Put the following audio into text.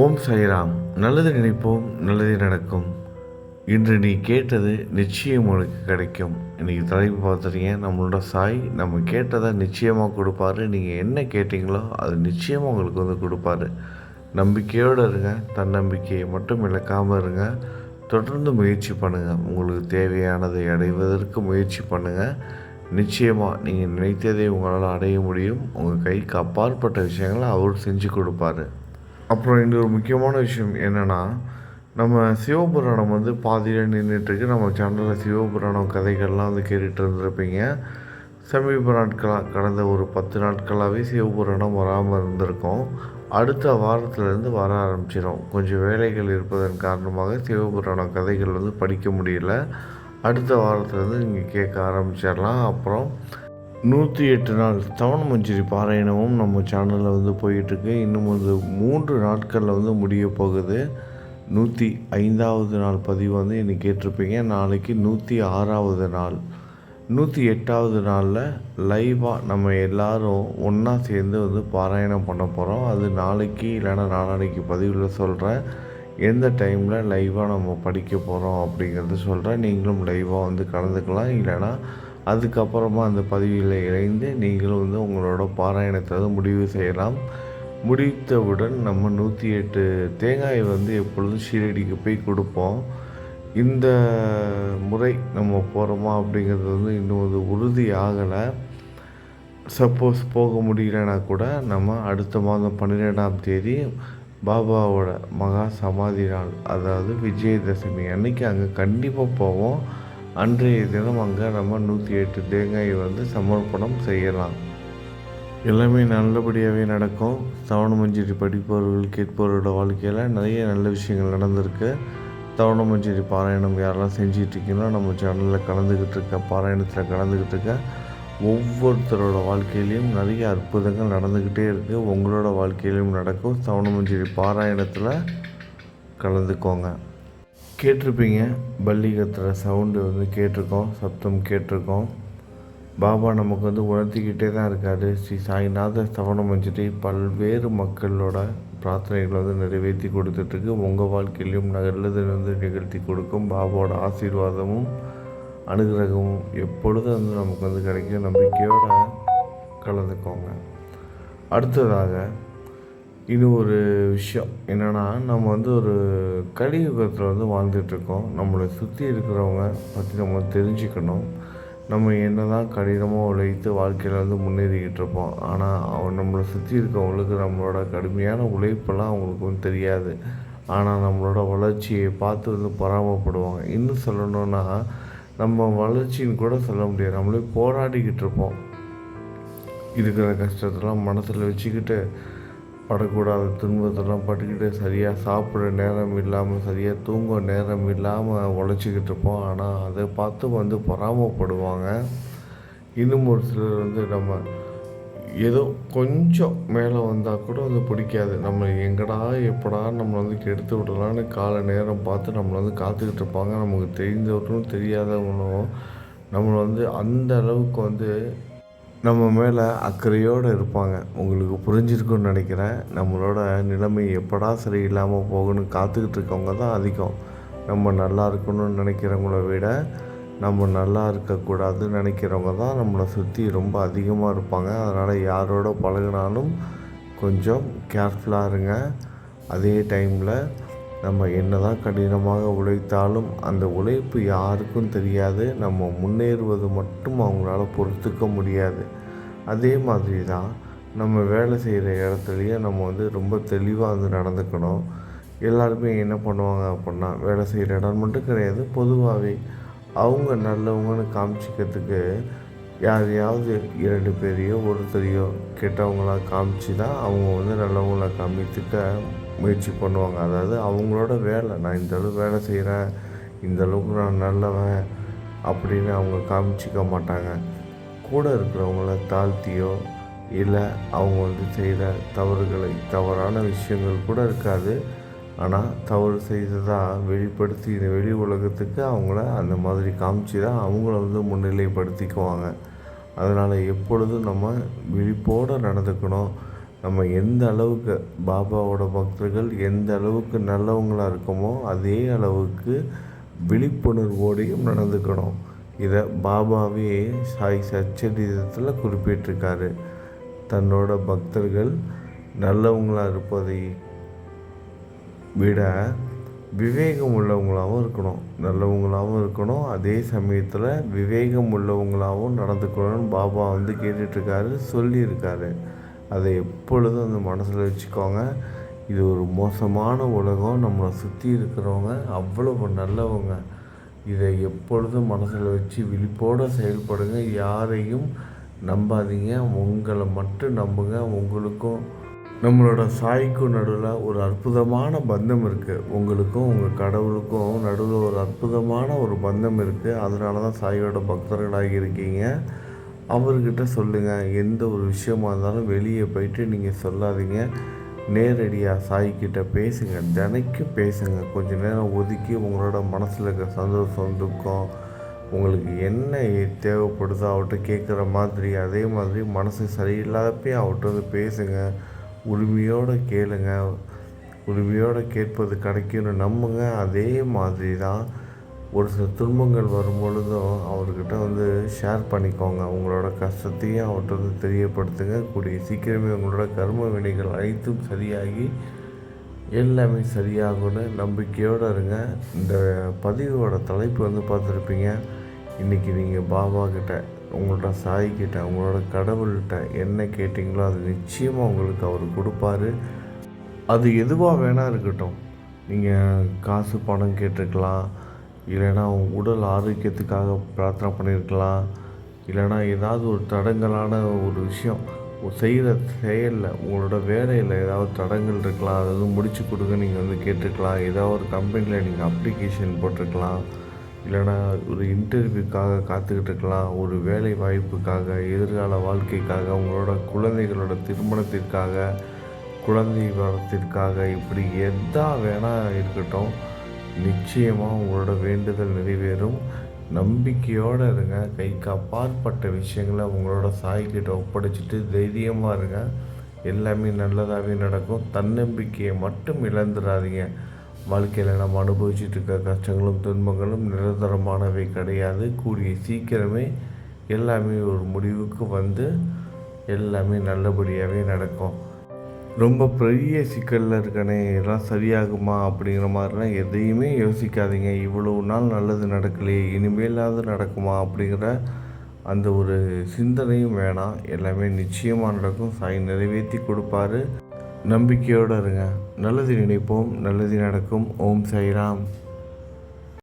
ஓம் சாய்ராம் நல்லது நினைப்போம் நல்லது நடக்கும். இன்று நீ கேட்டது நிச்சயம் உனக்கு கிடைக்கும். இன்றைக்கி தலைப்பு பார்த்துட்டீங்க நம்மளோட சாய் நம்ம கேட்டதை நிச்சயமாக கொடுப்பாரு. நீங்கள் என்ன கேட்டிங்களோ அது நிச்சயமாக உங்களுக்கு வந்து கொடுப்பாரு. நம்பிக்கையோடு இருங்க தன்னம்பிக்கையை மட்டும் இழக்காமல் இருங்க. தொடர்ந்து முயற்சி பண்ணுங்கள் உங்களுக்கு தேவையானதை அடைவதற்கு முயற்சி பண்ணுங்கள் நிச்சயமாக நீங்கள் நினைத்ததை உங்களால் அடைய முடியும். உங்கள் கைக்கு அப்பாற்பட்ட விஷயங்களை அவர் செஞ்சு கொடுப்பாரு. அப்புறம் இன்னொரு முக்கியமான விஷயம் என்னென்னா நம்ம சிவபுராணம் வந்து பாதியில் நின்றுட்டுருக்கு நம்ம சேனலில் சிவபுராணம் கதைகள்லாம் வந்து கேட்டுட்டு இருந்திருப்பீங்க. சமீப நாட்களாக கடந்த ஒரு பத்து நாட்களாகவே சிவபுராணம் வராமல் இருந்திருக்கோம். அடுத்த வாரத்துலேருந்து வர ஆரம்பிச்சிடும் கொஞ்சம் வேலைகள் இருப்பதன் காரணமாக சிவபுராணம் கதைகள் வந்து படிக்க முடியல. அடுத்த வாரத்துலேருந்து நீங்கள் கேட்க ஆரம்பிச்சிடலாம். அப்புறம் நூற்றி எட்டு நாள் தவணமஞ்சிரி பாராயணமும் நம்ம சேனலில் வந்து போயிட்டுருக்கு. இன்னும் வந்து மூன்று நாட்களில் வந்து முடிய போகுது. நூற்றி ஐந்தாவது நாள் பதிவு வந்து இன்றைக்கி கேட்டிருப்பீங்க. நாளைக்கு நூற்றி ஆறாவது நாள். நூற்றி எட்டாவது நாளில் லைவாக நம்ம எல்லோரும் ஒன்றா சேர்ந்து வந்து பாராயணம் பண்ண போகிறோம் அது நாளைக்கு இல்லைன்னா நாளானைக்கு பதிவில் சொல்கிறேன் எந்த டைமில் லைவாக நம்ம படிக்க போகிறோம் அப்படிங்கிறது சொல்கிறேன் நீங்களும் லைவாக வந்து கலந்துக்கலாம். இல்லைன்னா அதுக்கப்புறமா அந்த பதிவில் இணைந்து நீங்களும் வந்து உங்களோட பாராயணத்தை வந்து முடிவு செய்யலாம். முடித்தவுடன் நம்ம நூற்றி எட்டு தேங்காயை வந்து எப்பொழுதும் ஷீரடிக்கு போய் கொடுப்போம். இந்த முறை நம்ம போகிறோமா அப்படிங்கிறது வந்து இன்னும் வந்து உறுதி ஆகலை சப்போஸ் போக முடியலன்னா கூட நம்ம அடுத்த மாதம் பன்னிரெண்டாம் தேதி பாபாவோட மகா சமாதி நாள் அதாவது விஜயதசமி அன்னைக்கு அங்கே கண்டிப்பாக போவோம். அன்றைய தினம் அங்கே நம்ம நூற்றி எட்டு தேங்காயை வந்து சமர்ப்பணம் செய்யலாம். எல்லாமே நல்லபடியாகவே நடக்கும். தவணமஞ்சேரி படிப்பவர்கள் கேட்பவரோட வாழ்க்கையில் நிறைய நல்ல விஷயங்கள் நடந்திருக்கு. தவணமஞ்சேரி பாராயணம் யாரெல்லாம் செஞ்சிட்ருக்கீங்களோ நம்ம சேனலில் கலந்துக்கிட்டு இருக்க பாராயணத்தில் கலந்துக்கிட்டு இருக்க ஒவ்வொருத்தரோட வாழ்க்கையிலையும் நிறைய அற்புதங்கள் நடந்துக்கிட்டே இருக்குது உங்களோட வாழ்க்கையிலையும் நடக்கும். தவண பாராயணத்தில் கலந்துக்கோங்க. கேட்டிருப்பீங்க. பள்ளி கத்துற சவுண்டு வந்து கேட்டிருக்கோம் சப்தம் கேட்டிருக்கோம். பாபா நமக்கு வந்து உணர்த்திக்கிட்டே தான் இருக்காரு. ஸ்ரீ சாய்நாத ஸ்தவனம் வச்சுட்டு பல்வேறு மக்களோட பிரார்த்தனைகளை வந்து நிறைவேற்றி கொடுத்துட்ருக்கு. உங்கள் வாழ்க்கையிலையும் நல்லது வந்து நிகழ்த்தி கொடுக்கும் பாபாவோட ஆசீர்வாதமும் அனுகிரகமும் எப்பொழுதும் வந்து நமக்கு வந்து கிடைக்கும். நம்பிக்கையோடு கலந்துக்கோங்க. அடுத்ததாக இது ஒரு விஷயம். என்னென்னா நம்ம வந்து ஒரு கலியுகத்தில் வந்து வாழ்ந்துட்டுருக்கோம். நம்மளை சுற்றி இருக்கிறவங்க பற்றி நம்ம தெரிஞ்சுக்கணும். நம்ம என்ன தான் கடினமாக உழைத்து வாழ்க்கையில் வந்து முன்னேறிக்கிட்டு இருப்போம் ஆனால் அவன் நம்மளை சுற்றி இருக்கவங்களுக்கு நம்மளோட கடுமையான உழைப்பெல்லாம் அவங்களுக்கு வந்து தெரியாது. ஆனால் நம்மளோட வளர்ச்சியை பார்த்து வந்து பராமப்படுவாங்க இன்னும் சொல்லணுன்னா நம்ம வளர்ச்சின்னு கூட சொல்ல முடியாது. நம்மளே போராடிக்கிட்டு இருப்போம் இருக்கிற கஷ்டத்தெல்லாம் மனசில் வச்சுக்கிட்டு படக்கூடாத. துன்பத்தெல்லாம் பட்டுக்கிட்டு சரியாக சாப்பிட நேரம் இல்லாமல் சரியாக தூங்க நேரம் இல்லாமல் உழைச்சிக்கிட்டு இருப்போம். ஆனால் அதை பார்த்து வந்து பொறாமப்படுவாங்க. இன்னும் ஒரு சிலர் வந்து நம்ம ஏதோ கொஞ்சம் மேலே வந்தால் கூட அது பிடிக்காது. நம்ம எங்கடா எப்படா நம்மளை வந்து கெடுத்து விடலான்னு கால நேரம் பார்த்து நம்மளை வந்து காத்துக்கிட்டு இருப்பாங்க. நமக்கு தெரிஞ்சவர்களும் தெரியாதவங்களும் நம்மளை வந்து அந்த அளவுக்கு வந்து நம்ம மேலே அக்கறையோடு இருப்பாங்க. உங்களுக்கு புரிஞ்சிருக்குன்னு நினைக்கிறேன். நம்மளோட நிலைமை எப்படா சரியில்லாமல் போகணும்னு காத்துக்கிட்டு இருக்கவங்க தான் அதிகம். நம்ம நல்லா இருக்கணும்னு நினைக்கிறவங்கள விட நம்ம நல்லா இருக்கக்கூடாதுன்னு நினைக்கிறவங்க தான் நம்மளை சுற்றி ரொம்ப அதிகமாக இருப்பாங்க. அதனால் யாரோட பழகினாலும் கொஞ்சம் கேர்ஃபுல்லாக இருங்க. அதே டைமில் நம்ம என்ன தான் கடினமாக உழைத்தாலும் அந்த உழைப்பு யாருக்கும் தெரியாது. நம்ம முன்னேறுவது மட்டும் அவங்களால பொறுத்துக்க முடியாது. அதே மாதிரி தான் நம்ம வேலை செய்கிற இடத்துலையே நம்ம வந்து ரொம்ப தெளிவாக வந்து நடந்துக்கணும். எல்லாருமே என்ன பண்ணுவாங்க அப்படின்னா வேலை செய்கிற இடம் மட்டும் கிடையாது பொதுவாகவே அவங்க நல்லவங்கன்னு காமிச்சிக்கிறதுக்கு யாரையாவது இரண்டு பேரையோ ஒருத்தரையோ கெட்டவங்களாக காமிச்சு தான் அவங்க வந்து நல்லவங்கள காமித்துக்க முயற்சி பண்ணுவாங்க. அதாவது அவங்களோட வேலை நான் இந்த அளவு வேலை செய்கிறேன் இந்த அளவுக்கு நான் நல்லவன் அப்படின்னு அவங்க காமிச்சிக்க மாட்டாங்க. கூட இருக்கிறவங்கள தாழ்த்தியோ இல்லை அவங்க வந்து செய்கிற தவறுகளை தவறான விஷயங்கள் கூட இருக்காது. ஆனால் தவறு செய்ததாக வெளிப்படுத்தி வெளி உலகத்துக்கு அவங்கள அந்த மாதிரி காமிச்சு தான் அவங்கள வந்து முன்னிலைப்படுத்திக்குவாங்க. அதனால் எப்பொழுதும் நம்ம விழிப்போடு நடந்துக்கணும். நம்ம எந்த அளவுக்கு பாபாவோட பக்தர்கள் எந்த அளவுக்கு நல்லவங்களாக இருக்கோமோ அதே அளவுக்கு விழிப்புணர்வோடையும் நடந்துக்கணும். இதை பாபாவே சாய் சச்சரிதத்தில் குறிப்பிட்டிருக்காரு. தன்னோட பக்தர்கள் நல்லவங்களாக இருப்பதை விட விவேகம் உள்ளவங்களாகவும் இருக்கணும். நல்லவங்களாகவும் இருக்கணும். அதே சமயத்தில் விவேகம் உள்ளவங்களாகவும் நடந்துக்கணும்னு பாபா வந்து கேட்டுட்ருக்காரு சொல்லியிருக்காரு. அதை எப்பொழுதும் அந்த மனசில் வச்சுக்கோங்க. இது ஒரு மோசமான உலகம். நம்மளை சுற்றி இருக்கிறவங்க அவ்வளவு நல்லவங்க. இதை எப்பொழுதும் மனசில் வச்சு விழிப்போடு செயல்படுங்க. யாரையும் நம்பாதீங்க. உங்களை மட்டும் நம்புங்க. உங்களுக்கும் நம்மளோட சாய்க்கும் நடுவில் ஒரு அற்புதமான பந்தம் இருக்குது உங்களுக்கும் உங்கள் கடவுளுக்கும் நடுவில் ஒரு அற்புதமான ஒரு பந்தம் இருக்குது அதனால தான் சாயோட பக்தர்களாக இருக்கீங்க. அவர்கிட்ட சொல்லுங்கள் எந்த ஒரு விஷயமா இருந்தாலும் வெளியே போயிட்டு நீங்கள் சொல்லாதீங்க. நேரடியாக சாய்கிட்ட பேசுங்க தினைக்கும் பேசுங்க. கொஞ்ச நேரம் ஒதுக்கி உங்களோட மனசில் இருக்க சந்தோஷம் துக்கம் உங்களுக்கு என்ன தேவைப்படுதோ அவர்கிட்ட கேட்குற மாதிரி அதே மாதிரி மனசு சரியில்லாதப்பே அவர்கிட்ட வந்து பேசுங்க. உரிமையோடு கேளுங்க. உரிமையோடு கேட்பது கிடைக்கும்னு நம்புங்க. அதே மாதிரி தான் ஒரு சில துன்பங்கள் வரும் பொழுதும் அவர்கிட்ட வந்து ஷேர் பண்ணிக்கோங்க. உங்களோட கஷ்டத்தையும் அவர்கிட்ட வந்து தெரியப்படுத்துங்க. கூடிய சீக்கிரமே உங்களோட கர்ம வினைகள் அனைத்தும் சரியாகி எல்லாமே சரியாகும்னு நம்பிக்கையோடு இருங்க. இந்த பதிவோட தலைப்பு வந்து பார்த்துருப்பீங்க. இன்றைக்கி நீங்கள் பாபா கிட்ட உங்களோட சாய்கிட்ட உங்களோட கடவுள்கிட்ட என்ன கேட்டிங்களோ அது நிச்சயமாக உங்களுக்கு அவர் கொடுப்பாரு. அது எதுவாக வேணால் இருக்கட்டும். நீங்கள் காசு பணம் கேட்டிருக்கலாம் இல்லைன்னா உடல் ஆரோக்கியத்துக்காக பிரார்த்தனை பண்ணியிருக்கலாம். இல்லைன்னா ஏதாவது ஒரு தடங்கலான ஒரு விஷயம். செய்கிற செயலில் உங்களோட வேலையில் ஏதாவது தடங்கள் இருக்கலாம். அதை வந்து முடிச்சு கொடுங்க நீங்கள் வந்து கேட்டுருக்கலாம். ஏதாவது ஒரு கம்பெனியில் நீங்கள் அப்ளிகேஷன் போட்டிருக்கலாம். இல்லைன்னா ஒரு இன்டர்வியூக்காக காத்துக்கிட்டு இருக்கலாம். ஒரு வேலை வாய்ப்புக்காக எதிர்கால வாழ்க்கைக்காக உங்களோட குழந்தைகளோட திருமணத்திற்காக குழந்தை வளத்திற்காக இப்படி எதா வேணால் இருக்கட்டும். நிச்சயமாக உங்களோட வேண்டுதல் நிறைவேறும். நம்பிக்கையோடு இருங்க. கைக்கு அப்பாற்பட்ட விஷயங்களை உங்களோட சாய்கிட்ட ஒப்படைச்சிட்டு தைரியமாக இருங்க. எல்லாமே நல்லதாகவே நடக்கும். தன்னம்பிக்கையை மட்டும் இழந்துடாதீங்க. வாழ்க்கையில் நம்ம அனுபவிச்சுட்டு இருக்க கஷ்டங்களும் துன்பங்களும் நிரந்தரமானவை கிடையாது. கூடிய சீக்கிரமே எல்லாமே ஒரு முடிவுக்கு வந்து எல்லாமே நல்லபடியாகவே நடக்கும். ரொம்ப பெரிய சிக்கலில் இருக்கனே எல்லாம் சரியாகுமா அப்படிங்கிற மாதிரிலாம் எதையுமே யோசிக்காதீங்க. இவ்வளவு நாள் நல்லது நடக்கலையே இனிமேலாவது நடக்குமா அப்படிங்கிற அந்த ஒரு சிந்தனையும் வேணாம். எல்லாமே நிச்சயமாக நடக்கும். சாய் நிறைவேற்றி கொடுப்பாரு. நம்பிக்கையோடு இருங்க. நல்லது நினைப்போம். நல்லது நடக்கும். ஓம் சாய்ராம்.